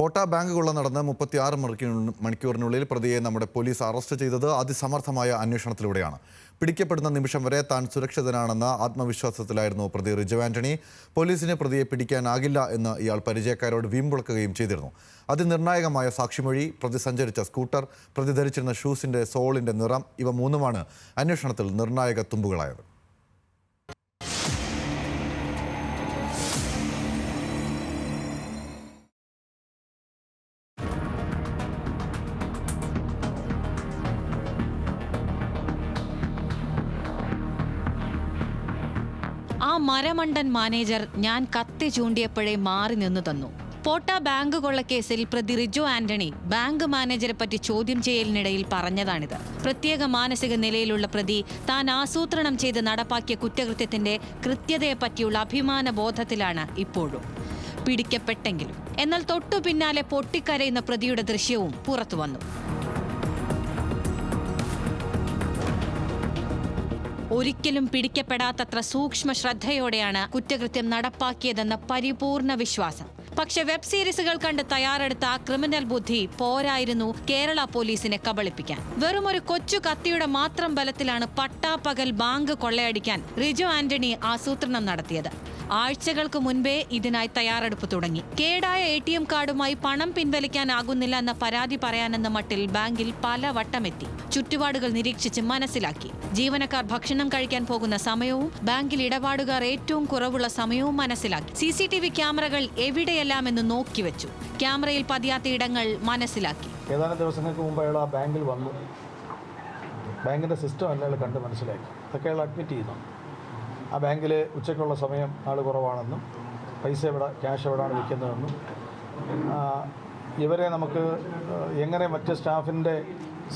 കോട്ട ബാങ്ക് കൊള്ള നടന്ന് മുപ്പത്തിയാറ് മണിക്കൂറിനുള്ളിൽ പ്രതിയെ നമ്മുടെ പോലീസ് അറസ്റ്റ് ചെയ്തത് അതിസമർത്ഥമായ അന്വേഷണത്തിലൂടെയാണ്. പിടിക്കപ്പെടുന്ന നിമിഷം വരെ താൻ സുരക്ഷിതനാണെന്ന ആത്മവിശ്വാസത്തിലായിരുന്നു പ്രതി റിജു ആന്റണി. പോലീസിന് പ്രതിയെ പിടിക്കാനാകില്ല എന്ന് ഇയാൾ പരിചയക്കാരോട് വീമ്പുളക്കുകയും ചെയ്തിരുന്നു. അതിനിർണായകമായ സാക്ഷിമൊഴി പ്രതി സഞ്ചരിച്ച സ്കൂട്ടർ പ്രതി ധരിച്ചിരുന്ന ഷൂസിന്റെ സോളിന്റെ നിറം ഇവ മൂന്നുമാണ് അന്വേഷണത്തിൽ നിർണായക തുമ്പുകളായത്. മരമണ്ടൻ മാനേജർ ഞാൻ കത്തി ചൂണ്ടിയപ്പോഴേ മാറി നിന്നു തന്നു. പോട്ട ബാങ്ക് കൊള്ളക്കേസിൽ പ്രതി റിജു ആന്റണി ബാങ്ക് മാനേജരെ പറ്റി ചോദ്യം ചെയ്യലിനിടയിൽ പറഞ്ഞതാണിത്. പ്രത്യേക മാനസിക നിലയിലുള്ള പ്രതി താൻ ആസൂത്രണം ചെയ്ത് നടപ്പാക്കിയ കുറ്റകൃത്യത്തിന്റെ കൃത്യതയെപ്പറ്റിയുള്ള അഭിമാന ബോധത്തിലാണ് ഇപ്പോഴും. പിടിക്കപ്പെട്ടെങ്കിലും. എന്നാൽ തൊട്ടു പിന്നാലെ പൊട്ടിക്കരയുന്ന പ്രതിയുടെ ദൃശ്യവും പുറത്തു ഒരിക്കലും പിടിക്കപ്പെടാത്തത്ര സൂക്ഷ്മ ശ്രദ്ധയോടെയാണ് കുറ്റകൃത്യം നടപ്പാക്കിയതെന്ന പരിപൂർണ വിശ്വാസം. പക്ഷെ വെബ് സീരീസുകൾ കണ്ട് തയ്യാറെടുത്ത ക്രിമിനൽ ബുദ്ധി പോരായിരുന്നു കേരള പോലീസിനെ കബളിപ്പിക്കാൻ. വെറും ഒരു കൊച്ചു കത്തിയുടെ മാത്രം ബലത്തിലാണ് പട്ടാപ്പകൽ ബാങ്ക് കൊള്ളയടിക്കാൻ റിജു ആന്റണി ആസൂത്രണം നടത്തിയത്. ആഴ്ചകൾക്ക് മുൻപേ ഇതിനായി തയ്യാറെടുപ്പ് തുടങ്ങി. കേടായ എ ടി എം കാർഡുമായി പണം പിൻവലിക്കാനാകുന്നില്ല എന്ന പരാതി പറയാനെന്ന മട്ടിൽ ബാങ്കിൽ പല വട്ടമെത്തി ചുറ്റുപാടുകൾ നിരീക്ഷിച്ച് മനസ്സിലാക്കി. ജീവനക്കാർ ഭക്ഷണം കഴിക്കാൻ പോകുന്ന സമയവും ബാങ്കിൽ ഇടപാടുകാർ ഏറ്റവും കുറവുള്ള സമയവും മനസ്സിലാക്കി. സി സി ടി വി ക്യാമറകൾ എവിടെയെല്ലാമെന്ന് നോക്കിവെച്ചു. ക്യാമറയിൽ പതിയാത്ത ഇടങ്ങൾ മനസ്സിലാക്കി. ഏതാനും ദിവസങ്ങൾക്ക് മുമ്പ് ബാങ്കിൽ വന്നു. ബാങ്കിന്റെ സിസ്റ്റം അല്ല കണ്ട് മനസ്സിലാക്കി. അതൊക്കെ അയാൾ അഡ്മിറ്റ് ചെയ്യുന്നു ആ ബാങ്കിൽ ഉച്ചയ്ക്കുള്ള സമയം ആൾ കുറവാണെന്നും പൈസ എവിടെ ക്യാഷ് എവിടെയാണ് വിൽക്കുന്നതെന്നും. ഇവരെ നമുക്ക് എങ്ങനെ മറ്റ് സ്റ്റാഫിന്റെ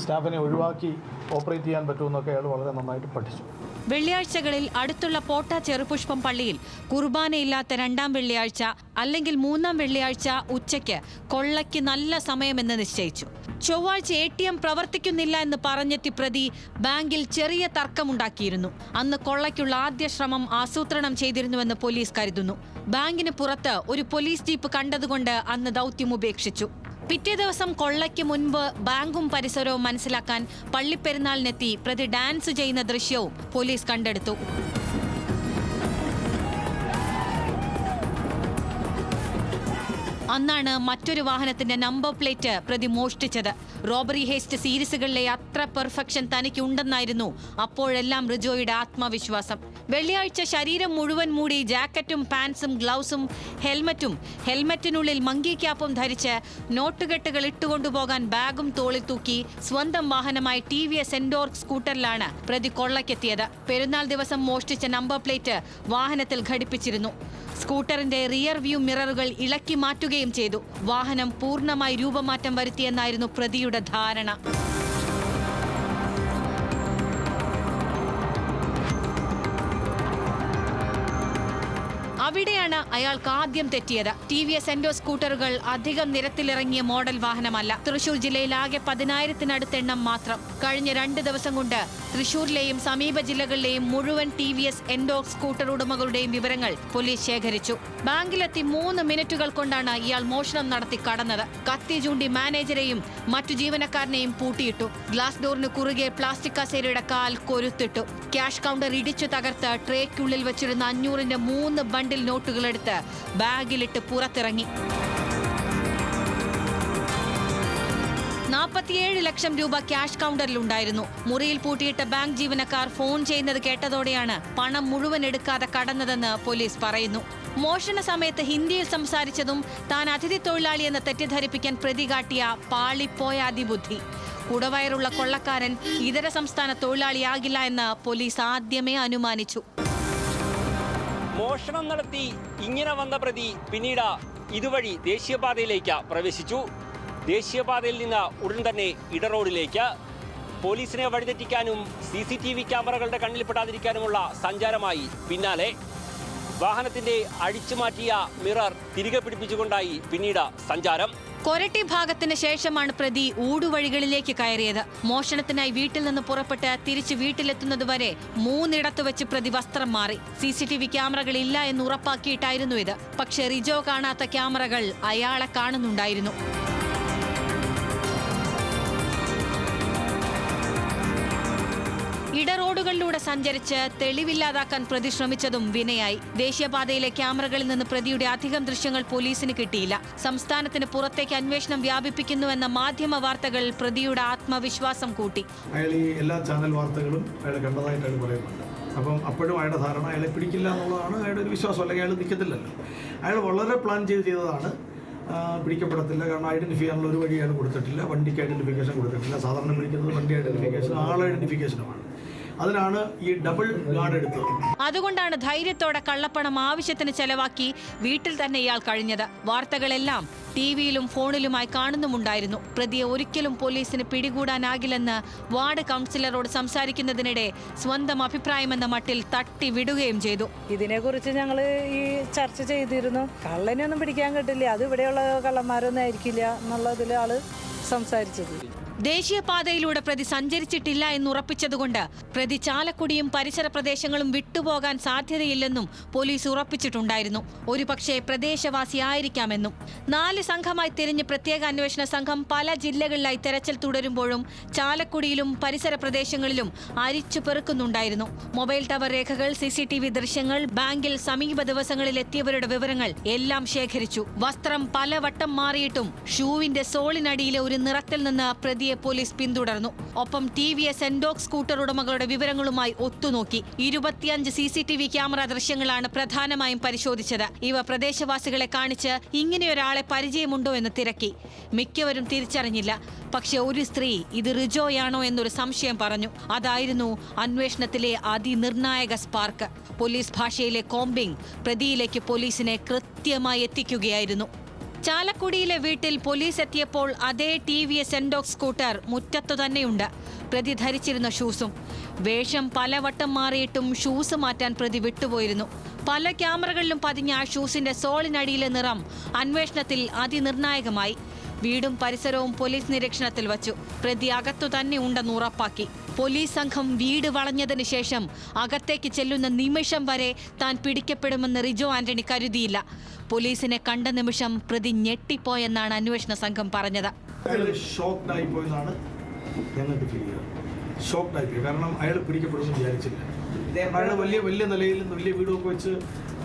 സ്റ്റാഫിനെ ഒഴിവാക്കി ഓപ്പറേറ്റ് ചെയ്യാൻ പറ്റുമെന്നൊക്കെ അയാൾ വളരെ നന്നായിട്ട് പഠിച്ചു. വെള്ളിയാഴ്ചകളിൽ അടുത്തുള്ള പോട്ട ചെറുപുഷ്പം പള്ളിയിൽ കുർബാനയില്ലാത്ത രണ്ടാം വെള്ളിയാഴ്ച അല്ലെങ്കിൽ മൂന്നാം വെള്ളിയാഴ്ച ഉച്ചയ്ക്ക് കൊള്ളയ്ക്ക് നല്ല സമയമെന്ന് നിശ്ചയിച്ചു. ചൊവ്വാഴ്ച എ ടി എം പ്രവർത്തിക്കുന്നില്ല എന്ന് പറഞ്ഞെത്തി പ്രതി ബാങ്കിൽ ചെറിയ തർക്കമുണ്ടാക്കിയിരുന്നു. അന്ന് കൊള്ളയ്ക്കുള്ള ആദ്യ ശ്രമം ആസൂത്രണം ചെയ്തിരുന്നുവെന്ന് പോലീസ് കരുതുന്നു. ബാങ്കിന് പുറത്ത് ഒരു പോലീസ് ജീപ്പ് കണ്ടതുകൊണ്ട് അന്ന് ദൗത്യം ഉപേക്ഷിച്ചു. പിറ്റേ ദിവസം കൊള്ളയ്ക്ക് മുൻപ് ബാങ്കും പരിസരവും മനസ്സിലാക്കാൻ പള്ളിപ്പെരുന്നാളിനെത്തി പ്രതി ഡാൻസ് ചെയ്യുന്ന ദൃശ്യവും പോലീസ് കണ്ടെടുത്തു. അന്നാണ് മറ്റൊരു വാഹനത്തിന്റെ നമ്പർ പ്ലേറ്റ് പ്രതി മോഷ്ടിച്ചത്. റോബറി ഹേസ്റ്റ് സീരീസുകളിലെ അത്ര പെർഫെക്ഷൻ തനിക്കുണ്ടെന്നായിരുന്നു അപ്പോഴെല്ലാം റിജോയുടെ ആത്മവിശ്വാസം. വെള്ളിയാഴ്ച ശരീരം മുഴുവൻ മൂടി ജാക്കറ്റും പാൻസും ഗ്ലൗസും ഹെൽമറ്റും ഹെൽമറ്റിനുള്ളിൽ മങ്കി ക്യാപ്പും ധരിച്ച് നോട്ടുകെട്ടുകൾ ഇട്ടുകൊണ്ടുപോകാൻ ബാഗും തോളിൽ തൂക്കി സ്വന്തം വാഹനമായി ടി വി എസ് എൻഡോർ സ്കൂട്ടറിലാണ് പ്രതി കൊള്ളക്കെത്തിയത് പെരുന്നാൾ ദിവസം മോഷ്ടിച്ച നമ്പർ പ്ലേറ്റ് വാഹനത്തിൽ ഘടിപ്പിച്ചിരുന്നു. സ്കൂട്ടറിന്റെ റിയർ വ്യൂ മിററുകൾ ഇളക്കി മാറ്റുകയും ചെയ്തു. വാഹനം പൂർണമായി രൂപമാറ്റം വരുത്തിയെന്നായിരുന്നു പ്രതിയുടെ ധാരണ. അവിടെയാണ് അയാൾക്ക് ആദ്യം തെറ്റിയത്? ടി വി എസ് എൻഡോ സ്കൂട്ടറുകൾ അധികം നിരത്തിലിറങ്ങിയ മോഡൽ വാഹനമല്ല. തൃശൂർ ജില്ലയിൽ ആകെ പതിനായിരത്തിനടുത്ത് എണ്ണം മാത്രം. കഴിഞ്ഞ രണ്ട് ദിവസം കൊണ്ട് തൃശൂരിലെയും സമീപ ജില്ലകളിലെയും മുഴുവൻ T V S Ntorq scooter ഉടമകളുടെയും വിവരങ്ങൾ പോലീസ് ശേഖരിച്ചു. ബാങ്കിലെത്തി മൂന്ന് മിനിറ്റുകൾ കൊണ്ടാണ് ഇയാൾ മോഷണം നടത്തി കടന്നത്. കത്തി ചൂണ്ടി മാനേജരെയും മറ്റു ജീവനക്കാരനെയും പൂട്ടിയിട്ടു. ഗ്ലാസ് ഡോറിന് കുറുകെ പ്ലാസ്റ്റിക് കസേരയുടെ കാൽ കൊരുത്തിട്ടു. ക്യാഷ് കൗണ്ടർ ഇടിച്ചു തകർത്ത് ട്രേക്കുള്ളിൽ വെച്ചിരുന്ന അഞ്ഞൂറിന്റെ മൂന്ന് ബണ്ടിൽ നോട്ടുകൾ എടുത്ത് ബാഗിലിട്ട് പുറത്തിറങ്ങി. നാൽപ്പത്തിയേഴ് ലക്ഷം രൂപ ക്യാഷ് കൗണ്ടറിലുണ്ടായിരുന്നു മുറിയിൽ പൂട്ടിയിട്ട ബാങ്ക് ജീവനക്കാർ ഫോൺ ചെയ്യുന്നത് കേട്ടതോടെയാണ് പണം മുഴുവൻ എടുക്കാതെ കടന്നതെന്ന് പോലീസ് പറയുന്നു. മോഷണ സമയത്ത് ഹിന്ദിയിൽ സംസാരിച്ചതും താൻ അതിഥി തൊഴിലാളിയെന്ന് തെറ്റിദ്ധരിപ്പിക്കാൻ പ്രതി കാട്ടിയ പാളിപ്പോയ അതിബുദ്ധി. കുടവയറുള്ള കൊള്ളക്കാരൻ ഇതര സംസ്ഥാന തൊഴിലാളിയാകില്ല എന്ന് പോലീസ് ആദ്യമേ അനുമാനിച്ചു. മോഷണം നടത്തി ഇങ്ങനെ വന്ന പ്രതി പിന്നീട് ഇതുവഴി ദേശീയപാതയിലേക്ക് പ്രവേശിച്ചു. ദേശീയപാതയിൽ നിന്ന് ഉടൻ തന്നെ ഇടറോഡിലേക്ക് പോലീസിനെ വഴിതെറ്റിക്കാനും സി സി ടി വി ക്യാമറകളുടെ കണ്ണിൽപ്പെടാതിരിക്കാനുമുള്ള സഞ്ചാരമായി പിന്നാലെ. വാഹനത്തിന്റെ അഴിച്ചുമാറ്റിയ മിറർ തിരികെ പിടിപ്പിച്ചുകൊണ്ടായി പിന്നീട് സഞ്ചാരം. കൊരട്ടി ഭാഗത്തിന് ശേഷമാണ് പ്രതി ഊടുവഴികളിലേക്ക് കയറിയത്. മോഷണത്തിനായി വീട്ടിൽ നിന്ന് പുറപ്പെട്ട് തിരിച്ച് വീട്ടിലെത്തുന്നതുവരെ മൂന്നിടത്ത് വെച്ച് പ്രതി വസ്ത്രം മാറി. സി സി ടി വി ക്യാമറകൾ ഇല്ല എന്ന് ഉറപ്പാക്കിയിട്ടായിരുന്നു ഇത്. പക്ഷേ റിജോ കാണാത്ത ക്യാമറകൾ അയാളെ കാണുന്നുണ്ടായിരുന്നു. ഇടറോഡുകളിലൂടെ സഞ്ചരിച്ച് തെളിവില്ലാതാക്കാൻ പ്രതി ശ്രമിച്ചതും വിനയായി. ദേശീയപാതയിലെ ക്യാമറകളിൽ നിന്ന് പ്രതിയുടെ അധികം ദൃശ്യങ്ങൾ പോലീസിന് കിട്ടിയില്ല. സംസ്ഥാനത്തിന് പുറത്തേക്ക് അന്വേഷണം വ്യാപിപ്പിക്കുന്നുവെന്ന മാധ്യമ വാർത്തകൾ പ്രതിയുടെ ആത്മവിശ്വാസം കൂട്ടി. അയാൾ ഈ എല്ലാ ചാനൽ വാർത്തകളും അയാൾ കണ്ടതായിട്ടാണ് പറയുന്നത്. അപ്പം അപ്പോഴും അയാളുടെ ധാരണ അയാളെ പിടിക്കില്ല എന്നുള്ളതാണ് അയാളുടെ ഒരു വിശ്വാസം അല്ലെങ്കിൽ അയാൾ നിൽക്കത്തില്ലല്ലോ. അയാൾ വളരെ പ്ലാൻ ചെയ്ത് ചെയ്തതാണ്. പിടിക്കപ്പെടത്തില്ല. കാരണം ഐഡന്റിഫൈ ചെയ്യാനുള്ള ഒരു വഴി കൊടുത്തിട്ടില്ല. വണ്ടിക്ക് ഐഡന്റിഫിക്കേഷൻ കൊടുത്തിട്ടില്ല. സാധാരണ വിളിക്കുന്നത് വണ്ടി ഐഡന്റിഫിക്കേഷൻ ആൾ ഐഡന്റിഫിക്കേഷനുമാണ് അതിനാണ് ഈ ഡബിൾ ഗാർഡ് എടുത്തത്. അതുകൊണ്ടാണ് ധൈര്യത്തോടെ കള്ളപ്പണം ആവശ്യത്തിന് ചെലവാക്കി വീട്ടിൽ തന്നെ ഇയാൾ കഴിഞ്ഞത്. വാർത്തകളെല്ലാം ടിവിയിലും ഫോണിലുമായി കാണുന്നുമുണ്ടായിരുന്നു. പ്രതിയെ ഒരിക്കലും പോലീസിന് പിടികൂടാനാകില്ലെന്ന് വാർഡ് കൗൺസിലറോട് സംസാരിക്കുന്നതിനിടെ സ്വന്തം അഭിപ്രായമെന്ന മട്ടിൽ തട്ടി വിടുകയും ചെയ്തു. ഇതിനെക്കുറിച്ച് ഞങ്ങൾ ഈ ചർച്ച ചെയ്തിരുന്നു. കള്ളനെ ഒന്നും പിടിക്കാൻ കിട്ടില്ല. അത് ഇവിടെയുള്ള കള്ളന്മാരൊന്നും ആയിരിക്കില്ല എന്നുള്ളതിൽ ആൾ സംസാരിച്ചത്. ദേശീയപാതയിലൂടെ പ്രതി സഞ്ചരിച്ചിട്ടില്ല എന്ന് ഉറപ്പിച്ചതുകൊണ്ട് പ്രതി ചാലക്കുടിയും പരിസര പ്രദേശങ്ങളും വിട്ടുപോകാൻ സാധ്യതയില്ലെന്നും പോലീസ് ഉറപ്പിച്ചിട്ടുണ്ടായിരുന്നു. ഒരുപക്ഷെ പ്രദേശവാസിയായിരിക്കാമെന്നും. നാല് സംഘമായി തിരിഞ്ഞ് പ്രത്യേക അന്വേഷണ സംഘം പല ജില്ലകളിലായി തെരച്ചിൽ തുടരുമ്പോഴും ചാലക്കുടിയിലും പരിസര പ്രദേശങ്ങളിലും അരിച്ചു പെറുക്കുന്നുണ്ടായിരുന്നു. മൊബൈൽ ടവർ രേഖകൾ സി ദൃശ്യങ്ങൾ ബാങ്കിൽ സമീപ ദിവസങ്ങളിൽ എത്തിയവരുടെ വിവരങ്ങൾ എല്ലാം ശേഖരിച്ചു. വസ്ത്രം പലവട്ടം മാറിയിട്ടും ഷൂവിന്റെ സോളിനടിയിലെ ഒരു നിറത്തിൽ നിന്ന് പ്രതിയെ പോലീസ് പിന്തുടർന്നു. ഒപ്പം T V S Ntorq scooter ഉടമകളുടെ വിവരങ്ങളുമായി ഒത്തുനോക്കി. ഇരുപത്തിയഞ്ച് C C T V camera ദൃശ്യങ്ങളാണ് പ്രധാനമായും പരിശോധിച്ചത്. ഇവ പ്രദേശവാസികളെ കാണിച്ച് ഇങ്ങനെയൊരാളെ പരിചയമുണ്ടോ എന്ന് തിരക്കി. മിക്കവരും തിരിച്ചറിഞ്ഞില്ല. പക്ഷെ ഒരു സ്ത്രീ ഇത് റിജോയാണോ എന്നൊരു സംശയം പറഞ്ഞു. അതായിരുന്നു അന്വേഷണത്തിലെ അതിനിർണായക സ്പാർക്ക്. പോലീസ് ഭാഷയിലെ കോംബിംഗ് പ്രതിയിലേക്ക് പോലീസിനെ കൃത്യമായി എത്തിക്കുകയായിരുന്നു. ചാലക്കുടിയിലെ വീട്ടിൽ പോലീസ് എത്തിയപ്പോൾ അതേ T V S Ntorq scooter മുറ്റത്തു തന്നെയുണ്ട്. പ്രതി ധരിച്ചിരുന്ന ഷൂസും. വേഷം പലവട്ടം മാറിയിട്ടും ഷൂസ് മാറ്റാൻ പ്രതി വിട്ടുപോയിരുന്നു. പല ക്യാമറകളിലും പതിഞ്ഞ ആ ഷൂസിന്റെ സോളിനടിയിലെ നിറം അന്വേഷണത്തിൽ അതിനിർണായകമായി. വീടും പരിസരവും പോലീസ് നിരീക്ഷണത്തിൽ വച്ചു. പ്രതി അകത്തു തന്നെ ഉണ്ടെന്ന് ഉറപ്പാക്കി. പോലീസ് സംഘം വീട് വളഞ്ഞതിന് ശേഷം അകത്തേക്ക് ചെല്ലുന്ന നിമിഷം വരെ താൻ പിടിക്കപ്പെടുമെന്ന് റിജോ ആന്റണി കരുതിയില്ല. പോലീസിനെ കണ്ട നിമിഷം പ്രതി ഞെട്ടിപ്പോയെന്നാണ് അന്വേഷണ സംഘം പറഞ്ഞത്. ഞങ്ങൾക്ക് ഫീൽ ചെയ്തത് കാരണം അയാൾ പിടിക്കപ്പെടുമെന്ന് വിചാരിച്ചില്ല. അയാൾ വലിയ വലിയ നിലയിൽ വലിയ വീടൊക്കെ വെച്ച്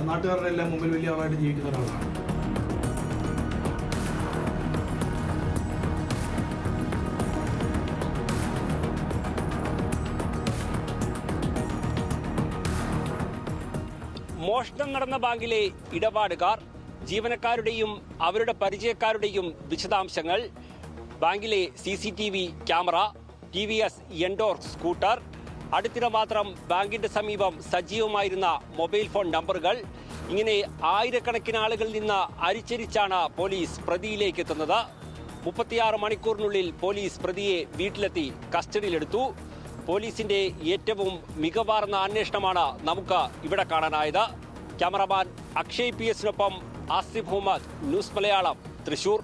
നാട്ടുകാരുടെ എല്ലാം മുമ്പിൽ വലിയ ആളായിട്ട് ജീവിക്കുന്ന ഒരാളാണ്. മോഷണം നടന്ന ബാങ്കിലെ ഇടപാടുകാർ ജീവനക്കാരുടെയും അവരുടെ പരിചയക്കാരുടെയും വിശദാംശങ്ങൾ ബാങ്കിലെ C C T V camera T V S Ntorq scooter അടുത്തിടെ മാത്രം ബാങ്കിന്റെ സമീപം സജീവമായിരുന്ന മൊബൈൽ ഫോൺ നമ്പറുകൾ ഇങ്ങനെ ആയിരക്കണക്കിന് ആളുകളിൽ നിന്ന് അരിച്ചരിച്ചാണ് പോലീസ് പ്രതിയിലേക്ക് എത്തുന്നത്. മുപ്പത്തിയാറ് മണിക്കൂറിനുള്ളിൽ പോലീസ് പ്രതിയെ വീട്ടിലെത്തി കസ്റ്റഡിയിലെടുത്തു. പോലീസിന്റെ ഏറ്റവും മികവാർന്ന അന്വേഷണമാണ് നമുക്ക് ഇവിടെ കാണാനായത്. ക്യാമറമാൻ അക്ഷയ് പി എസിനൊപ്പം ആസിഫ് മുഹമ്മദ് ന്യൂസ് മലയാളം തൃശൂർ.